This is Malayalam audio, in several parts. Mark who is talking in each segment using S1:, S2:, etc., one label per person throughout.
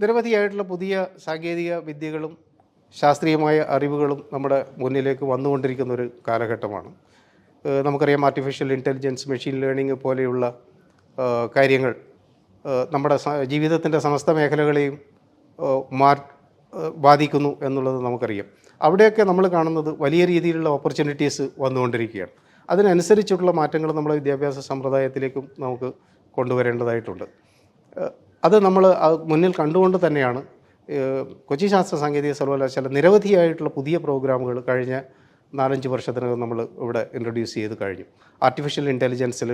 S1: നിരവധിയായിട്ടുള്ള പുതിയ സാങ്കേതിക വിദ്യകളും ശാസ്ത്രീയമായ അറിവുകളും നമ്മുടെ മുന്നിലേക്ക് വന്നുകൊണ്ടിരിക്കുന്ന ഒരു കാലഘട്ടമാണ്. നമുക്കറിയാം ആർട്ടിഫിഷ്യൽ ഇന്റലിജൻസ് മെഷീൻ ലേണിംഗ് പോലെയുള്ള കാര്യങ്ങൾ നമ്മുടെ ജീവിതത്തിന്റെ സമസ്ത മേഖലകളെയും മാ ബാധിക്കുന്നു എന്നുള്ളത് നമുക്കറിയാം. അവിടെയൊക്കെ നമ്മൾ കാണുന്നത് വലിയ രീതിയിലുള്ള ഓപ്പർച്യൂണിറ്റീസ് വന്നുകൊണ്ടിരിക്കുകയാണ്. അതിനനുസരിച്ചുള്ള മാറ്റങ്ങൾ നമ്മുടെ വിദ്യാഭ്യാസ സമ്പ്രദായത്തിലേക്കും നമുക്ക് കൊണ്ടുവരേണ്ടതായിട്ടുണ്ട്. അത് നമ്മൾ മുന്നിൽ കണ്ടുകൊണ്ട് തന്നെയാണ് കൊച്ചി ശാസ്ത്ര സാങ്കേതിക സർവകലാശാല നിരവധിയായിട്ടുള്ള പുതിയ പ്രോഗ്രാമുകൾ കഴിഞ്ഞ നാലഞ്ച് വർഷത്തിനകം നമ്മൾ ഇവിടെ ഇൻട്രൊഡ്യൂസ് ചെയ്ത് കഴിഞ്ഞു. Artificial ഇന്റലിജൻസിൽ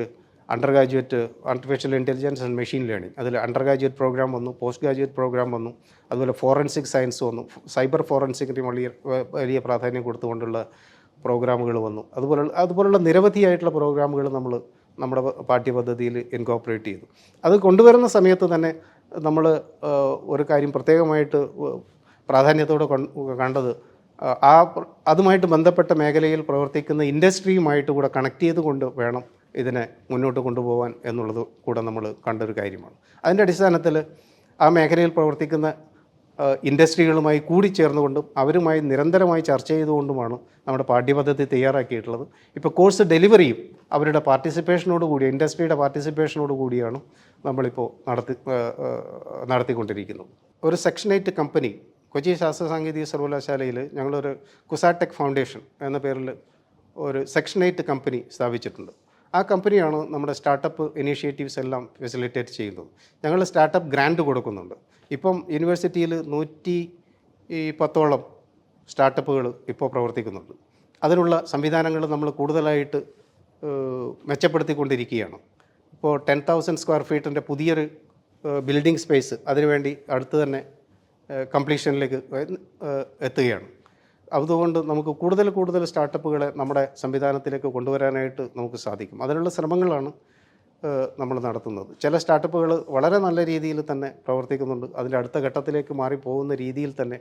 S1: undergraduate artificial intelligence and machine learning അതിൽ അണ്ടർ ഗ്രാജുവേറ്റ് പ്രോഗ്രാം വന്നു പോസ്റ്റ് ഗ്രാജുവേറ്റ് പ്രോഗ്രാം വന്നു അതുപോലെ ഫോറൻസിക് സയൻസ് വന്നു. സൈബർ ഫോറൻസിക്കിന് വലിയ വലിയ പ്രാധാന്യം കൊടുത്തുകൊണ്ടുള്ള പ്രോഗ്രാമുകൾ വന്നു. അതുപോലെ അതുപോലുള്ള നിരവധിയായിട്ടുള്ള പ്രോഗ്രാമുകൾ നമ്മൾ നമ്മുടെ പാഠ്യപദ്ധതിയിൽ ഇൻകോപ്പറേറ്റ് ചെയ്തു. അത് കൊണ്ടുവരുന്ന സമയത്ത് തന്നെ നമ്മൾ ഒരു കാര്യം പ്രത്യേകമായിട്ട് പ്രാധാന്യത്തോടെ കൊണ്ട് കണ്ടത് ആ, അതുമായിട്ട് ബന്ധപ്പെട്ട മേഖലയിൽ പ്രവർത്തിക്കുന്ന ഇൻഡസ്ട്രിയുമായിട്ട് കൂടെ കണക്ട് ചെയ്തുകൊണ്ട് വേണം ഇതിനെ മുന്നോട്ട് കൊണ്ടുപോകാൻ എന്നുള്ളത് കൂടെ നമ്മൾ കണ്ടൊരു കാര്യമാണ്. അതിന്റെ അടിസ്ഥാനത്തിൽ ആ മേഖലയിൽ പ്രവർത്തിക്കുന്ന ഇൻഡസ്ട്രികളുമായി കൂടിച്ചേർന്നുകൊണ്ടും അവരുമായി നിരന്തരമായി ചർച്ച ചെയ്തുകൊണ്ടുമാണ് നമ്മുടെ പാഠ്യപദ്ധതി തയ്യാറാക്കിയിട്ടുള്ളത്. ഇപ്പോൾ കോഴ്സ് ഡെലിവറിയും അവരുടെ പാർട്ടിസിപ്പേഷനോട് കൂടി ഇൻഡസ്ട്രിയുടെ പാർട്ടിസിപ്പേഷനോട് കൂടിയാണ് നമ്മളിപ്പോൾ നടത്തി നടത്തിക്കൊണ്ടിരിക്കുന്നത്. ഒരു സെക്ഷൻ എയ്റ്റ് കമ്പനി കൊച്ചി ശാസ്ത്ര സാങ്കേതിക സർവകലാശാലയിൽ ഞങ്ങളൊരു കുസാടെക് ഫൗണ്ടേഷൻ എന്ന പേരിൽ ഒരു സെക്ഷൻ എയ്റ്റ് കമ്പനി സ്ഥാപിച്ചിട്ടുണ്ട്. ആ കമ്പനിയാണ് നമ്മുടെ സ്റ്റാർട്ടപ്പ് ഇനീഷ്യേറ്റീവ്സ് എല്ലാം ഫെസിലിറ്റേറ്റ് ചെയ്യുന്നത്. ഞങ്ങൾ സ്റ്റാർട്ടപ്പ് ഗ്രാൻഡ് കൊടുക്കുന്നുണ്ട്. ഇപ്പം യൂണിവേഴ്സിറ്റിയിൽ നൂറ്റി പത്തോളം സ്റ്റാർട്ടപ്പുകൾ ഇപ്പോൾ പ്രവർത്തിക്കുന്നുണ്ട്. അതിനുള്ള സംവിധാനങ്ങൾ നമ്മൾ കൂടുതലായിട്ട് മെച്ചപ്പെടുത്തിക്കൊണ്ടിരിക്കുകയാണ്. ഇപ്പോൾ ടെൻ തൗസൻഡ് സ്ക്വയർ ഫീറ്റിന്റെ പുതിയൊരു ബിൽഡിംഗ് സ്പേസ് അതിനുവേണ്ടി അടുത്ത് തന്നെ കംപ്ലീഷനിലേക്ക് എത്തുകയാണ്. അതുകൊണ്ട് നമുക്ക് കൂടുതൽ കൂടുതൽ സ്റ്റാർട്ടപ്പുകളെ നമ്മുടെ സംവിധാനത്തിലേക്ക് കൊണ്ടുവരാനായിട്ട് നമുക്ക് സാധിക്കും. അതിനുള്ള ശ്രമങ്ങളാണ് നമ്മൾ നടത്തുന്നത്. ചില സ്റ്റാർട്ടപ്പുകൾ വളരെ നല്ല രീതിയിൽ തന്നെ പ്രവർത്തിക്കുന്നുണ്ട്. അതിന്റെ അടുത്ത ഘട്ടത്തിലേക്ക് മാറിപ്പോകുന്ന രീതിയിൽ തന്നെ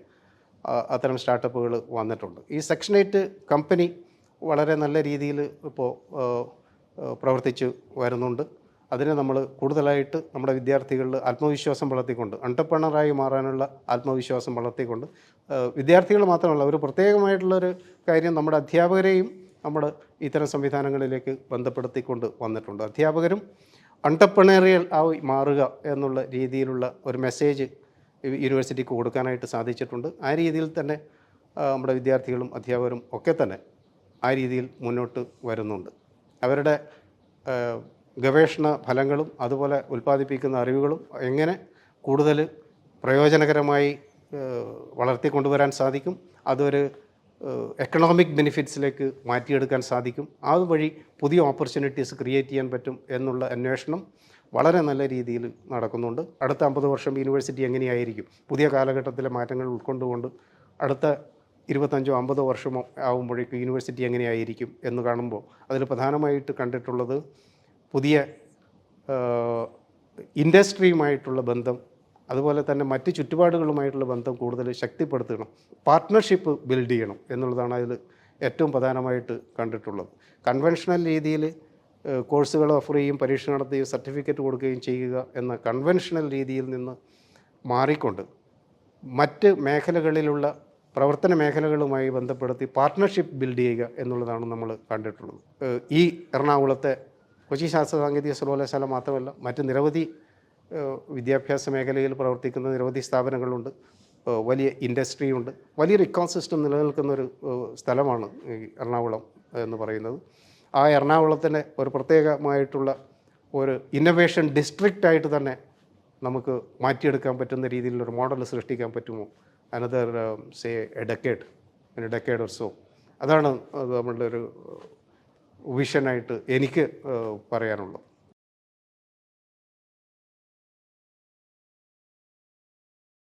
S1: അത്തരം സ്റ്റാർട്ടപ്പുകൾ വന്നിട്ടുണ്ട്. ഈ സെക്ഷൻ എയ്റ്റ് കമ്പനി വളരെ നല്ല രീതിയിൽ ഇപ്പോൾ പ്രവർത്തിച്ച് വരുന്നുണ്ട്. അതിനെ നമ്മൾ കൂടുതലായിട്ട് നമ്മുടെ വിദ്യാർത്ഥികളിൽ ആത്മവിശ്വാസം വളർത്തിക്കൊണ്ട് അണ്ടർപ്രണറായി മാറാനുള്ള ആത്മവിശ്വാസം വളർത്തിക്കൊണ്ട് വിദ്യാർത്ഥികൾ മാത്രമല്ല ഒരു പ്രത്യേകമായിട്ടുള്ളൊരു കാര്യം നമ്മുടെ അധ്യാപകരെയും നമ്മൾ ഇത്തരം സംവിധാനങ്ങളിലേക്ക് ബന്ധപ്പെടുത്തിക്കൊണ്ട് വന്നിട്ടുണ്ട്. അധ്യാപകരും അണ്ടർപ്രണേറിയൽ ആയി മാറുക എന്നുള്ള രീതിയിലുള്ള ഒരു മെസ്സേജ് യൂണിവേഴ്സിറ്റിക്ക് കൊടുക്കാനായിട്ട് സാധിച്ചിട്ടുണ്ട്. ആ രീതിയിൽ തന്നെ നമ്മുടെ വിദ്യാർത്ഥികളും അധ്യാപകരും ഒക്കെ തന്നെ ആ രീതിയിൽ മുന്നോട്ട് വരുന്നുണ്ട്. അവരുടെ ഗവേഷണ ഫലങ്ങളും അതുപോലെ ഉൽപ്പാദിപ്പിക്കുന്ന അറിവുകളും എങ്ങനെ കൂടുതൽ പ്രയോജനകരമായി വളർത്തിക്കൊണ്ടുവരാൻ സാധിക്കും അതൊരു എക്കണോമിക് ബെനിഫിറ്റ്സിലേക്ക് മാറ്റിയെടുക്കാൻ സാധിക്കും അതുവഴി പുതിയ ഓപ്പർച്യൂണിറ്റീസ് ക്രിയേറ്റ് ചെയ്യാൻ പറ്റും എന്നുള്ള അന്വേഷണം വളരെ നല്ല രീതിയിൽ നടക്കുന്നുണ്ട്. അടുത്ത അമ്പത് വർഷം യൂണിവേഴ്സിറ്റി എങ്ങനെയായിരിക്കും? പുതിയ കാലഘട്ടത്തിലെ മാറ്റങ്ങൾ ഉൾക്കൊണ്ടുകൊണ്ട് അടുത്ത ഇരുപത്തഞ്ചോ അമ്പതോ വർഷമോ ആകുമ്പോഴേക്കും യൂണിവേഴ്സിറ്റി എങ്ങനെയായിരിക്കും എന്ന് കാണുമ്പോൾ അതിൽ പ്രധാനമായിട്ട് കണ്ടിട്ടുള്ളത് പുതിയ ഇൻഡസ്ട്രിയുമായിട്ടുള്ള ബന്ധം അതുപോലെ തന്നെ മറ്റ് ചുറ്റുപാടുകളുമായിട്ടുള്ള ബന്ധം കൂടുതൽ ശക്തിപ്പെടുത്തണം. പാർട്ട്ണർഷിപ്പ് ബിൽഡ് ചെയ്യണം എന്നുള്ളതാണ് അതിൽ ഏറ്റവും പ്രധാനമായിട്ട് കണ്ടിട്ടുള്ളത്. കൺവെൻഷണൽ രീതിയിൽ കോഴ്സുകൾ ഓഫർ ചെയ്യും പരീക്ഷ നടത്തുകയും സർട്ടിഫിക്കറ്റ് കൊടുക്കുകയും ചെയ്യുക എന്ന കൺവെൻഷണൽ രീതിയിൽ നിന്ന് മാറിക്കൊണ്ട് മറ്റ് മേഖലകളിലുള്ള പ്രവർത്തന മേഖലകളുമായി ബന്ധപ്പെടുത്തി പാർട്ട്ണർഷിപ്പ് ബിൽഡ് ചെയ്യുക എന്നുള്ളതാണ് നമ്മൾ കണ്ടിട്ടുള്ളത്. ഈ എറണാകുളത്തെ കൊച്ചി ശാസ്ത്ര സാങ്കേതിക സർവകലാശാല മാത്രമല്ല മറ്റ് നിരവധി വിദ്യാഭ്യാസ മേഖലയിൽ പ്രവർത്തിക്കുന്ന നിരവധി സ്ഥാപനങ്ങളുണ്ട്. വലിയ ഇൻഡസ്ട്രിയുണ്ട്. വലിയൊരു ഇക്കോസിസ്റ്റം നിലനിൽക്കുന്ന ഒരു സ്ഥലമാണ് എറണാകുളം എന്ന് പറയുന്നത്. ആ എറണാകുളത്തിന്റെ ഒരു പ്രത്യേകമായിട്ടുള്ള ഒരു ഇന്നൊവേഷൻ ഡിസ്ട്രിക്റ്റ് ആയിട്ട് തന്നെ നമുക്ക് മാറ്റിയെടുക്കാൻ പറ്റുന്ന രീതിയിലൊരു മോഡൽ സൃഷ്ടിക്കാൻ പറ്റുമോ? Another say a decade decade or so അതാണ് അത് നമ്മളുടെ ഒരു വിഷനായിട്ട് എനിക്ക് പറയാനുള്ളൂ. പറയാനുള്ളത്